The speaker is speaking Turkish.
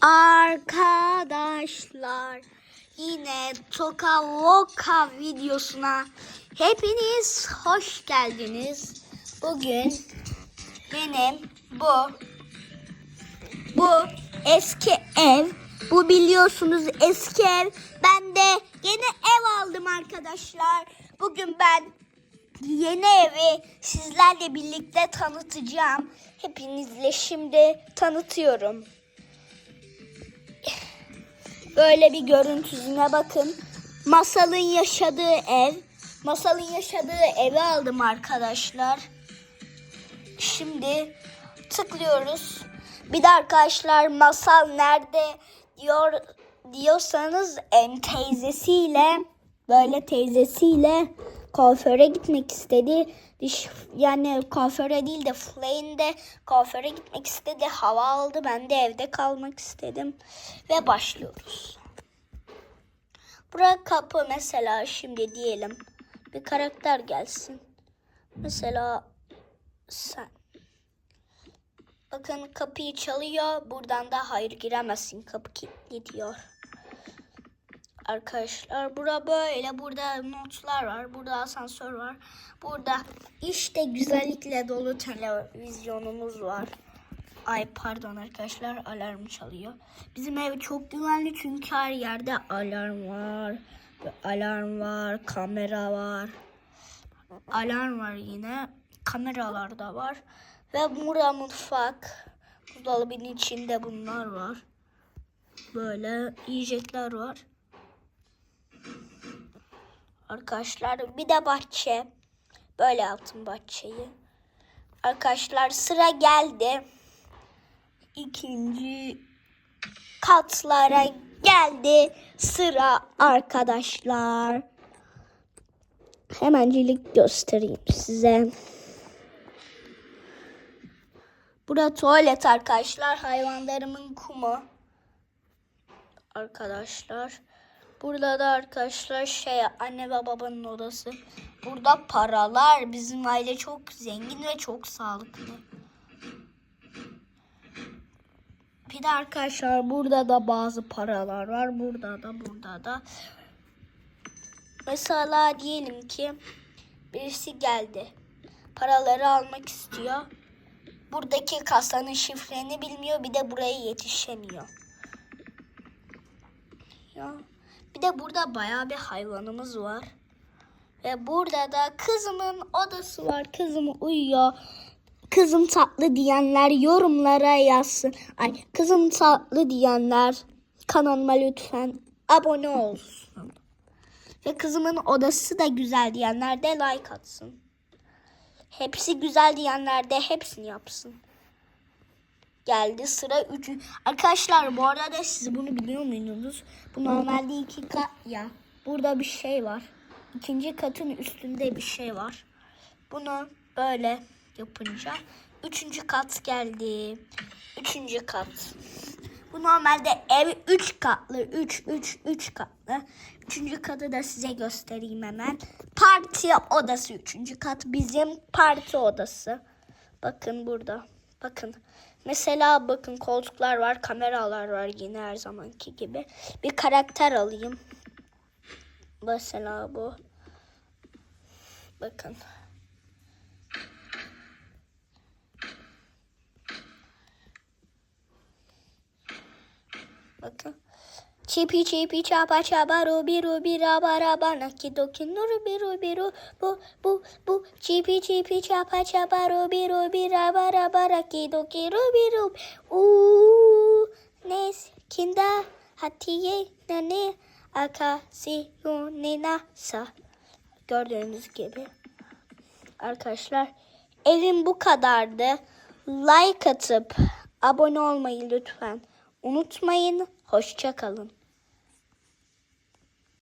Arkadaşlar yine Toka Voka videosuna hepiniz hoş geldiniz. Bugün benim bu bu eski ev. Bu biliyorsunuz eski ev. Ben de yeni ev aldım arkadaşlar. Bugün ben yeni evi sizlerle birlikte tanıtacağım. Hepinizle şimdi tanıtıyorum. Böyle bir görüntüsüne bakın. Masalın yaşadığı ev. Masalın yaşadığı evi aldım arkadaşlar. Şimdi tıklıyoruz. Bir de arkadaşlar masal nerede diyor diyorsanız em, teyzesiyle böyle teyzesiyle kuaföre gitmek istedi. Diş, yani kuaföre değil de Flane'de kuaföre gitmek istedi. Hava aldı. Ben de evde kalmak istedim. Ve başlıyoruz. Buraya kapı mesela şimdi diyelim. Bir karakter gelsin. Mesela sen. Bakın kapıyı çalıyor. Buradan da hayır giremezsin. Kapı kilitli diyor. Arkadaşlar bura böyle. Burada notlar var. Burada asansör var. Burada işte güzellikle dolu televizyonumuz var. Ay pardon arkadaşlar alarm çalıyor. Bizim ev çok güvenli çünkü her yerde alarm var. Alarm var, kamera var. Alarm var yine. Kameralar da var. Ve burada mutfak. Buzdolabının içinde bunlar var. Böyle yiyecekler var. Arkadaşlar bir de bahçe. Böyle yaptım bahçeyi. Arkadaşlar sıra geldi. İkinci katlara geldi sıra arkadaşlar. Hemencilik göstereyim size. Burada tuvalet arkadaşlar. Hayvanlarımın kumu. Arkadaşlar. Burada da arkadaşlar şey anne ve babanın odası. Burada paralar. Bizim aile çok zengin ve çok sağlıklı. Bir de arkadaşlar burada da bazı paralar var. Burada da burada da. Mesela diyelim ki birisi geldi. Paraları almak istiyor. Buradaki kasanın şifreni bilmiyor. Bir de buraya yetişemiyor. Ya. Bir de burada bayağı bir hayvanımız var. Ve burada da kızımın odası var. Kızım uyuyor. Kızım tatlı diyenler yorumlara yazsın. Ay kızım tatlı diyenler kanalıma lütfen abone olsun. Ve kızımın odası da güzel diyenler de like atsın. Hepsi güzel diyenler de hepsini yapsın. Geldi sıra 3. Arkadaşlar bu arada siz bunu biliyor muydunuz? Bu normalde iki kat ya. Burada bir şey var. İkinci katın üstünde bir şey var. Bunu böyle yapınca üçüncü kat geldi. Üçüncü kat. Bu normalde ev 3 katlı. 3 3 3 katlı. Üçüncü katı da size göstereyim hemen. Parti odası üçüncü kat. Bizim parti odası. Bakın burada. Bakın. Mesela bakın koltuklar var, kameralar var yine her zamanki gibi. Bir karakter alayım. Mesela bu. Bakın. Bakın. Çipi çipi çapa çapa rubi rubi raba raba naki doki rubi rubi ru bu bu bu. Çipi çipi çapa çapa rubi rubi raba raba naki doki rubi rub u nes kinda hatiye nane akasi yunina sa. Gördüğünüz gibi. Arkadaşlar evim bu kadardı. Like atıp abone olmayı lütfen unutmayın. Hoşça kalın